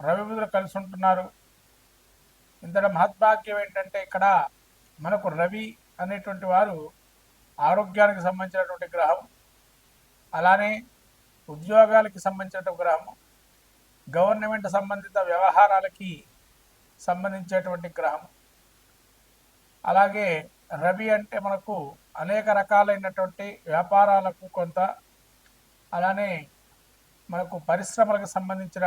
రవిబుధులు కలిసి ఉంటున్నారు. ఇంతటి మహద్భాగ్యం ఏంటంటే ఇక్కడ మనకు రవి అనేటువంటి వారు ఆరోగ్యానికి సంబంధించినటువంటి గ్రహం అలానే ఉద్యోగాలకి సంబంధించిన గ్రహం గవర్నమెంట్ సంబంధిత వ్యవహారాలకి సంబంధించేటువంటి గ్రహం. అలాగే రవి అంటే మనకు అనేక రకాలైనటువంటి వ్యాపారాలకు కొంత అలానే మనకు పరిశ్రమలకు సంబంధించిన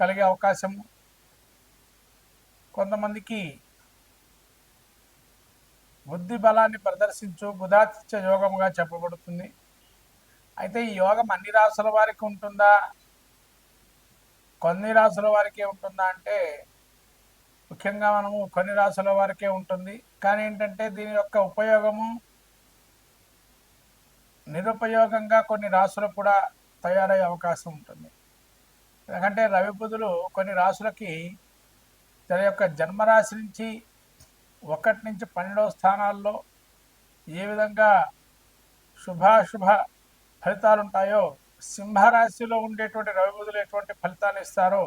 కలిగే అవకాశము కొంతమందికి బుద్ధి బలాన్ని ప్రదర్శించు బుధాతిత్య యోగముగా చెప్పబడుతుంది. అయితే ఈ యోగం అన్ని రాసుల వారికి ఉంటుందా? కొన్ని రాసుల వారికే ఉంటుందా అంటే ముఖ్యంగా మనము కొన్ని రాసుల వారికే ఉంటుంది. కానీ ఏంటంటే దీని యొక్క ఉపయోగము నిరుపయోగంగా కొన్ని రాసులు కూడా తయారయ్యే అవకాశం ఉంటుంది. ఎందుకంటే రవి బుధులు కొన్ని రాసులకి తన యొక్క జన్మరాశి నుంచి ఒకటి నుంచి పన్నెండవ స్థానాల్లో ఏ విధంగా శుభాశుభ ఫలితాలు ఉంటాయో సింహరాశిలో ఉండేటువంటి రవి బుధులు ఎటువంటి ఫలితాలు ఇస్తారో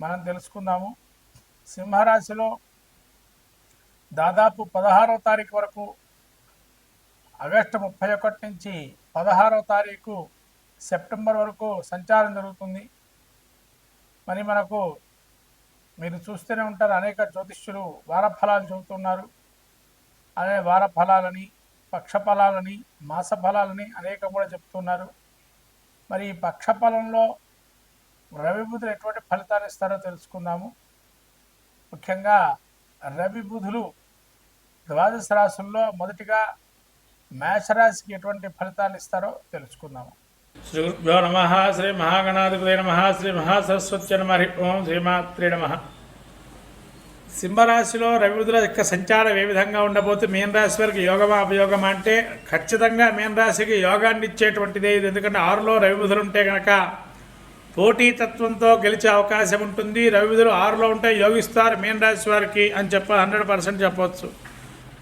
మనం తెలుసుకుందాము. సింహరాశిలో దాదాపు పదహారవ తారీఖు వరకు ఆగస్టు ముప్పై ఒకటి నుంచి పదహారవ తారీఖు సెప్టెంబర్ వరకు సంచారం జరుగుతుంది. మరి మనకు మీరు చూస్తూనే ఉంటారు అనేక జ్యోతిష్యులు వారఫలాలు చెబుతున్నారు. అనే వారఫలాలని పక్షఫలాలని మాస ఫలాలని అనేక కూడా చెప్తున్నారు మరి ఈ పక్షఫలంలో రవి బుధులు ఎటువంటి ఫలితాలు ఇస్తారో తెలుసుకుందాము. ముఖ్యంగా రవి బుధులు ద్వాదశ రాశుల్లో మొదటిగా మేషరాశికి ఎటువంటి ఫలితాలు ఇస్తారో తెలుసుకుందాము. శ్రీ గురుభ్యో నమ శ్రీ మహాగణాధిపతి నమ శ్రీ మహాసరస్వతి నమ హరి ఓం శ్రీమాత్రే నమ సింహరాశిలో రవిబుధుల యొక్క సంచారం ఏ విధంగా ఉండబోతే మీన రాశి వారికి యోగమా అపయోగమా అంటే ఖచ్చితంగా మీన రాశికి యోగాన్ని ఇచ్చేటువంటిదే ఇది. ఎందుకంటే ఆరులో రవిబుధులు ఉంటే కనుక పోటీతత్వంతో గెలిచే అవకాశం ఉంటుంది. రవిబుధులు ఆరులో ఉంటే యోగిస్తారు మీన రాశి వారికి అని చెప్ప హండ్రెడ్ పర్సెంట్ చెప్పవచ్చు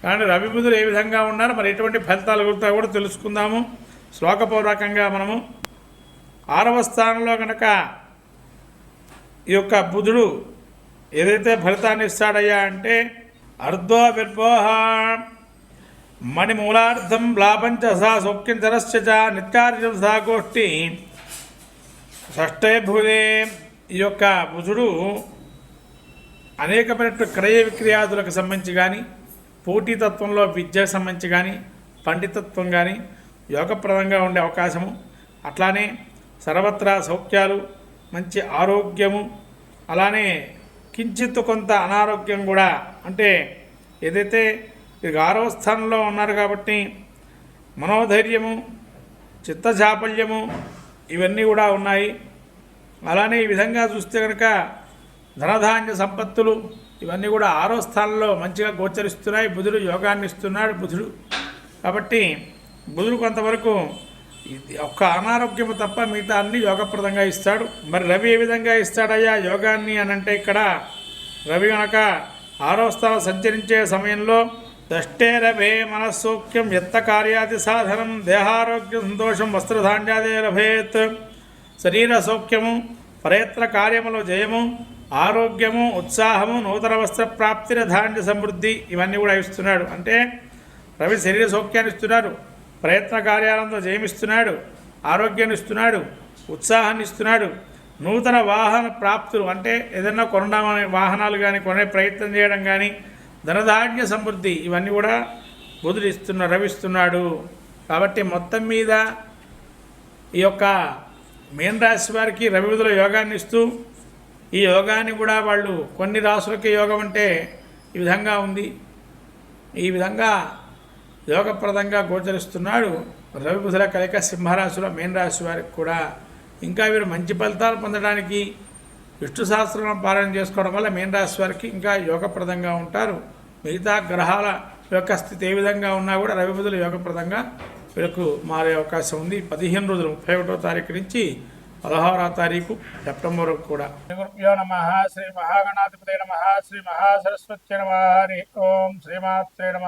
కానీ రవిబుధులు ఏ విధంగా ఉన్నారు? మరి ఎటువంటి ఫలితాలు గురించి కూడా తెలుసుకుందాము. శ్లోకపూర్వకంగా మనము ఆరవ స్థానంలో కనుక ఈ యొక్క బుధుడు ఏదైతే ఫలితాన్ని ఇస్తాడయ్యా అంటే అర్ధో విర్భోహ మణిమూలార్థం లాభంచ సా సౌఖ్యం చరస్య చ నిత్యార్జం సా గోష్ఠి. షష్ఠే భూదే ఈ యొక్క బుధుడు అనేకమైనటువంటి క్రయ విక్రయాదులకు సంబంధించి కానీ పోటీతత్వంలో విద్యకు సంబంధించి కానీ పండితత్వం కానీ యోగప్రదంగా ఉండే అవకాశము. అట్లానే సర్వత్రా సౌఖ్యాలు మంచి ఆరోగ్యము అలానే కించిత్ కొంత అనారోగ్యం కూడా. అంటే ఏదైతే ఇది ఆరవ స్థానంలో ఉన్నారు కాబట్టి మనోధైర్యము చిత్తచాపల్యము ఇవన్నీ కూడా ఉన్నాయి. అలానే ఈ విధంగా చూస్తే కనుక ధనధాన్య సంపత్తులు ఇవన్నీ కూడా ఆరో స్థానంలో మంచిగా గోచరిస్తున్నాయి. బుధుడు యోగాన్ని ఇస్తున్నాడు బుధుడు కాబట్టి బుధుడు కొంతవరకు ఇది ఒక్క అనారోగ్యము తప్ప మిగతా అన్ని యోగప్రదంగా ఇస్తాడు. మరి రవి ఏ విధంగా ఇస్తాడయ్యా యోగాన్ని అని అంటే ఇక్కడ రవి గనక ఆరో స్థానం సంచరించే సమయంలో దష్టే రభే మనస్సౌఖ్యం ఎత్త కార్యాది సాధనం దేహారోగ్య సంతోషం వస్త్రధాన్యాదే లభేత్. శరీర సౌఖ్యము ప్రయత్న కార్యములో జయము ఆరోగ్యము ఉత్సాహము నూతన వస్త్ర ప్రాప్తిర ధాన్య సమృద్ధి ఇవన్నీ కూడా ఇస్తున్నాడు. అంటే రవి శరీర సౌఖ్యాన్ని ఇస్తున్నారు ప్రయత్న కార్యాలంతో జయమిస్తున్నాడు ఆరోగ్యాన్ని ఇస్తున్నాడు ఉత్సాహాన్ని ఇస్తున్నాడు నూతన వాహన ప్రాప్తులు అంటే ఏదైనా కొనడం వాహనాలు కానీ కొనే ప్రయత్నం చేయడం కానీ ధనధాన్య సమృద్ధి ఇవన్నీ కూడా బుధుడు రవిస్తున్నాడు. కాబట్టి మొత్తం మీద ఈ యొక్క మీన రాశి వారికి రవి బుధుల యోగాన్ని ఇస్తూ ఈ యోగాన్ని కూడా వాళ్ళు కొన్ని రాసులకి యోగం అంటే ఈ విధంగా ఉంది. ఈ విధంగా యోగప్రదంగా గోచరిస్తున్నాడు. రవి బుధుల కలయిక సింహరాశిలో మీన రాశి వారికి కూడా ఇంకా వీరు మంచి ఫలితాలు పొందడానికి విష్ణు సహస్రం పాలన చేసుకోవడం వల్ల మీన రాశి వారికి ఇంకా యోగప్రదంగా ఉంటారు. మిగతా గ్రహాల యొక్క స్థితి ఏ విధంగా ఉన్నా కూడా రవి బుధులు యోగప్రదంగా వీళ్ళకు మారే అవకాశం ఉంది. పదిహేను రోజులు ముప్పై ఒకటో తారీఖు నుంచి పదహారవ తారీఖు సెప్టెంబర్ కూడా. గురుభ్యో నమ. శ్రీ మహాగణాధిపతి నమ. శ్రీ మహాసరస్వతి నమ. హరి ఓం. శ్రీమాత్రే నమ.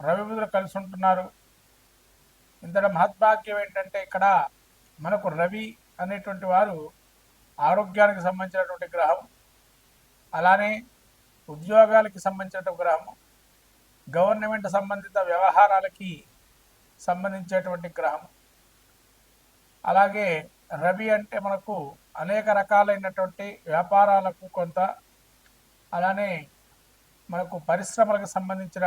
రవిబుధులు కలిసి ఉంటున్నారు ఇంతటి మహద్భాగ్యం ఏంటంటే ఇక్కడ మనకు రవి అనేటువంటి వారు ఆరోగ్యానికి సంబంధించినటువంటి గ్రహం అలానే ఉద్యోగాలకి సంబంధించినటువంటి గ్రహం గవర్నమెంట్ సంబంధిత వ్యవహారాలకి సంబంధించేటువంటి గ్రహం అలాగే రవి అంటే మనకు అనేక రకాలైనటువంటి వ్యాపారాలకు కొంత అలానే మనకు పరిశ్రమలకు సంబంధించిన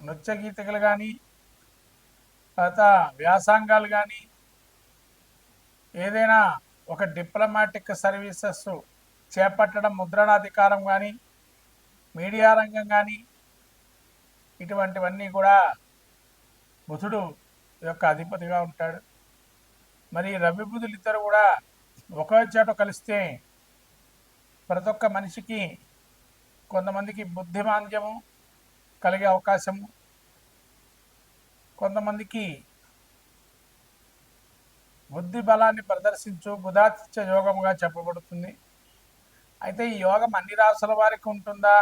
నృత్య గీతికలు కానీ తర్వాత వ్యాసంగాలు కానీ ఏదైనా ఒక డిప్లొమాటిక్ సర్వీసెస్ చేపట్టడం ముద్రణాధికారం కానీ మీడియా రంగం కానీ ఇటువంటివన్నీ కూడా బుధుడు యొక్క అధిపతిగా ఉంటాడు. మరి రవి బుధులు ఇద్దరు కూడా ఒకే చోట కలిస్తే ప్రతి ఒక్క మనిషికి కొంతమందికి బుద్ధిమాంద్యము కలిగే అవకాశము కొంతమందికి బుద్ధి బలాన్ని ప్రదర్శించు బుధాతిత్య యోగముగా చెప్పబడుతుంది. అయితే ఈ యోగం అన్ని రాసుల వారికి ఉంటుందా?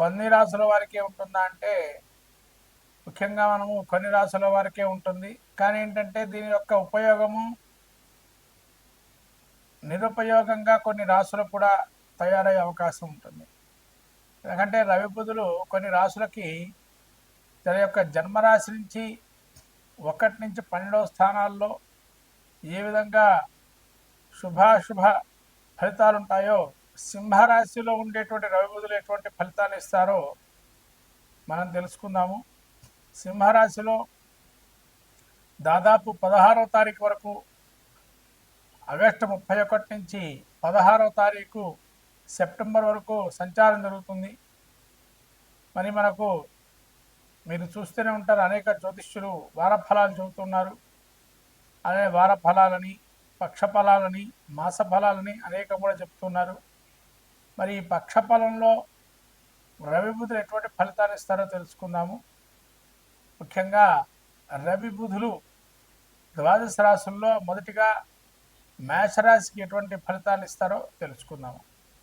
కొన్ని రాసుల వారికే ఉంటుందా అంటే ముఖ్యంగా మనము కొన్ని రాసుల వారికే ఉంటుంది. కానీ ఏంటంటే దీని యొక్క ఉపయోగము నిరుపయోగంగా కొన్ని రాసులు కూడా తయారయ్యే అవకాశం ఉంటుంది. ఎందుకంటే రవి బుధులు కొన్ని రాసులకి తన యొక్క జన్మరాశి నుంచి ఒకటి నుంచి పన్నెండవ స్థానాల్లో ఏ విధంగా శుభాశుభ ఫలితాలు ఉంటాయో సింహరాశిలో ఉండేటువంటి రవి బుధులు ఎటువంటి ఫలితాలు ఇస్తారో మనం తెలుసుకుందాము. సింహరాశిలో దాదాపు పదహారవ తారీఖు వరకు ఆగస్టు ముప్పై ఒకటి నుంచి పదహారవ తారీఖు సెప్టెంబర్ వరకు సంచారం జరుగుతుంది. మరి మనకు మీరు చూస్తూనే ఉంటారు అనేక జ్యోతిష్యులు వార ఫలాలు చెబుతున్నారు. అదే వారఫలాలని పక్షఫలాలని పక్ష ఫలాలని అనేక కూడా చెప్తున్నారు మరి ఈ పక్ష ఫలంలో రవి బుధులు ఎటువంటి ఫలితాలు ఇస్తారో తెలుసుకుందాము. ముఖ్యంగా రవి బుధులు ద్వాదశ రాశుల్లో మొదటిగా మేషరాశికి ఎటువంటి ఫలితాలు ఇస్తారో తెలుసుకుందాము.